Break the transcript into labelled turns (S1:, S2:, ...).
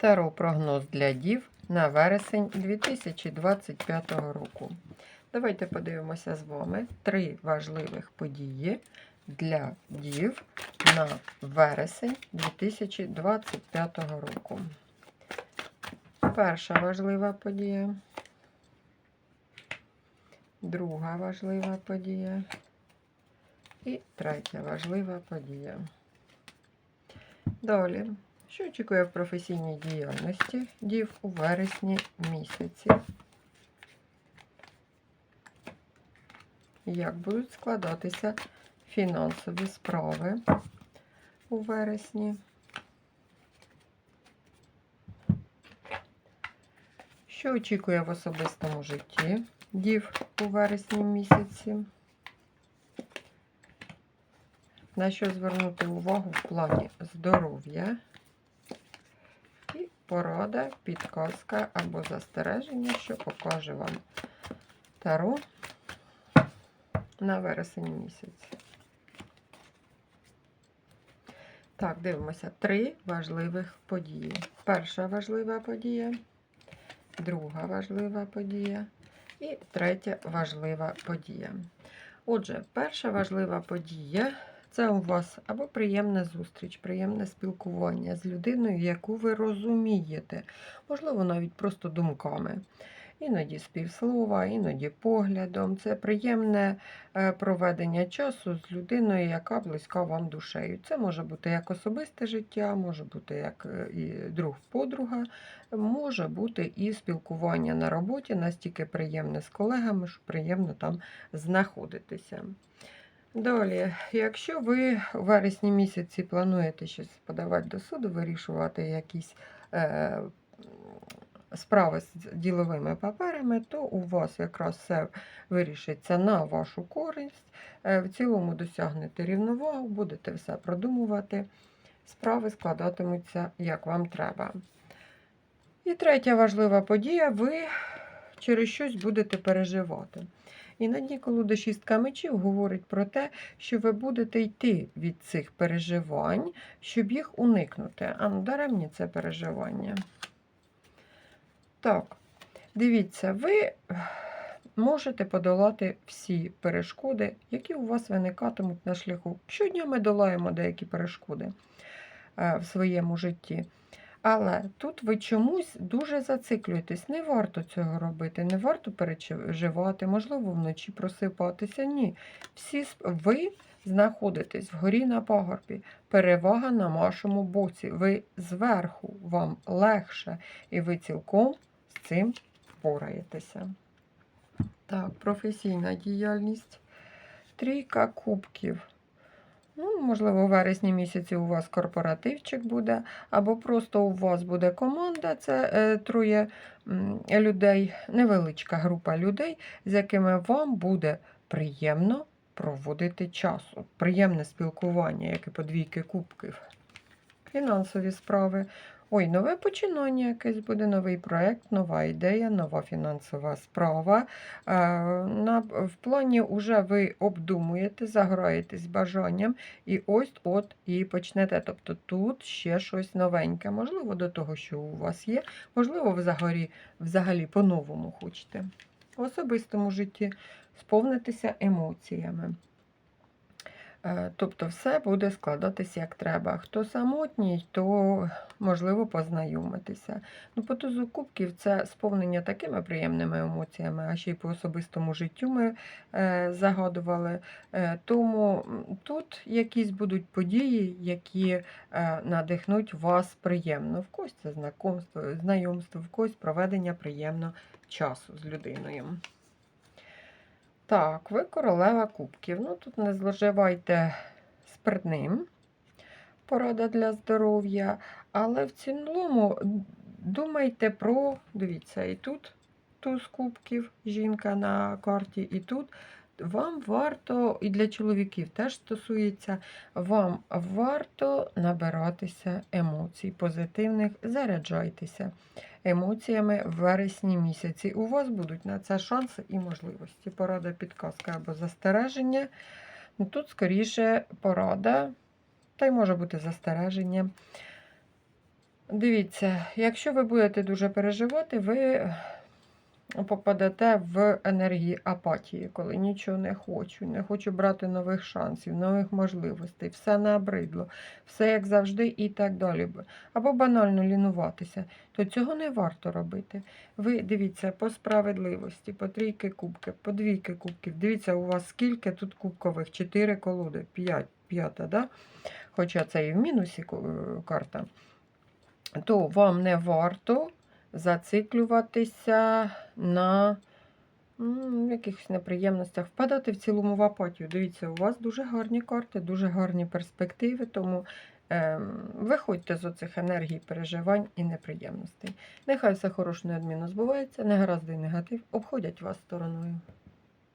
S1: Таро прогноз для дів на вересень 2025 року. Давайте подивимося з вами три важливих події для дів на вересень 2025 року. Перша важлива подія. Друга важлива подія. І третя важлива подія. Далі. Що очікує в професійній діяльності дів у вересні місяці? Як будуть складатися фінансові справи у вересні? Що очікує в особистому житті дів у вересні місяці? На що звернути увагу в плані здоров'я? Порада, підказка або застереження, що покаже вам таро на вересень місяць. Так, дивимося три важливих події. Перша важлива подія, друга важлива подія і третя важлива подія. Отже, перша важлива подія це у вас або приємна зустріч, приємне спілкування з людиною, яку ви розумієте, можливо, навіть просто думками. Іноді співслова, іноді поглядом. Це приємне е, проведення часу з людиною, яка близька вам душею. Це може бути як особисте життя, може бути як е, і друг-подруга, може бути і спілкування на роботі, настільки приємне з колегами, що приємно там знаходитися. Далі, якщо ви у вересні місяці плануєте щось подавати до суду, вирішувати якісь е, справи з діловими паперами, то у вас якраз все вирішиться на вашу користь. Е, в цілому досягнете рівновагу, будете все продумувати, справи складатимуться, як вам треба. І третя важлива подія, ви через щось будете переживати. Іноді, коли шістка мечів говорить про те, що ви будете йти від цих переживань, щоб їх уникнути. А ну, даремні це переживання. Так, дивіться, ви можете подолати всі перешкоди, які у вас виникатимуть на шляху. Щодня ми долаємо деякі перешкоди е, в своєму житті. Але тут ви чомусь дуже зациклюєтесь. Не варто цього робити, не варто переживати, можливо, вночі просипатися. Ні. Всі ви знаходитесь вгорі на пагорбі. Перевага на вашому боці. Ви зверху, вам легше, і ви цілком з цим впораєтеся. Так, професійна діяльність. Трійка кубків. Ну, Можливо, у вересні місяці у вас корпоративчик буде, або просто у вас буде команда, це е, троє людей, невеличка група людей, з якими вам буде приємно проводити часу. Приємне спілкування, як і подвійки кубків. Фінансові справи. Ой, нове починання якесь буде, новий проєкт, нова ідея, нова фінансова справа. Е, на, В плані вже ви обдумуєте, заграєтесь бажанням, і ось от і почнете. Тобто тут ще щось новеньке. Можливо, до того, що у вас є, можливо, взагалі, взагалі по-новому хочете. В особистому житті сповнитися емоціями. Е, Тобто все буде складатися як треба. Хто самотній, то можливо познайомитися. Ну, По тузу кубків це сповнення такими приємними емоціями, а ще й по особистому життю ми е, загадували. Е, тому тут якісь будуть події, які е, надихнуть вас приємно. В когось це знайомство, в когось проведення приємного часу з людиною. Так, ви королева кубків. Ну, тут не зловживайте спиртним. Порада для здоров'я. Але в цілому думайте про, дивіться, і тут туз кубків, жінка на карті, і тут. Вам варто, і для чоловіків теж стосується, вам варто набиратися емоцій позитивних, заряджайтеся емоціями в вересні місяці. У вас будуть на це шанси і можливості. Порада, підказка або застереження. Ну, Тут, скоріше, порада, та й може бути застереження. Дивіться, якщо ви будете дуже переживати, ви попадете в енергії апатії, коли нічого не хочу, не хочу брати нових шансів, нових можливостей, все набридло, все як завжди і так далі. Або банально лінуватися, то цього не варто робити. Ви дивіться по справедливості, по трійки кубків, по двійки кубків. Дивіться, у вас скільки тут кубкових? Чотири колоди, п'ять, п'ята, да? хоча це і в мінусі карта, то вам не варто зациклюватися на ну, якихось неприємностях, впадати в цілому в апатію. Дивіться, у вас дуже гарні карти, дуже гарні перспективи, тому ем, виходьте з оцих енергій, переживань і неприємностей. Нехай все хороше неодмінно збувається, негаразди і негатив обходять вас стороною.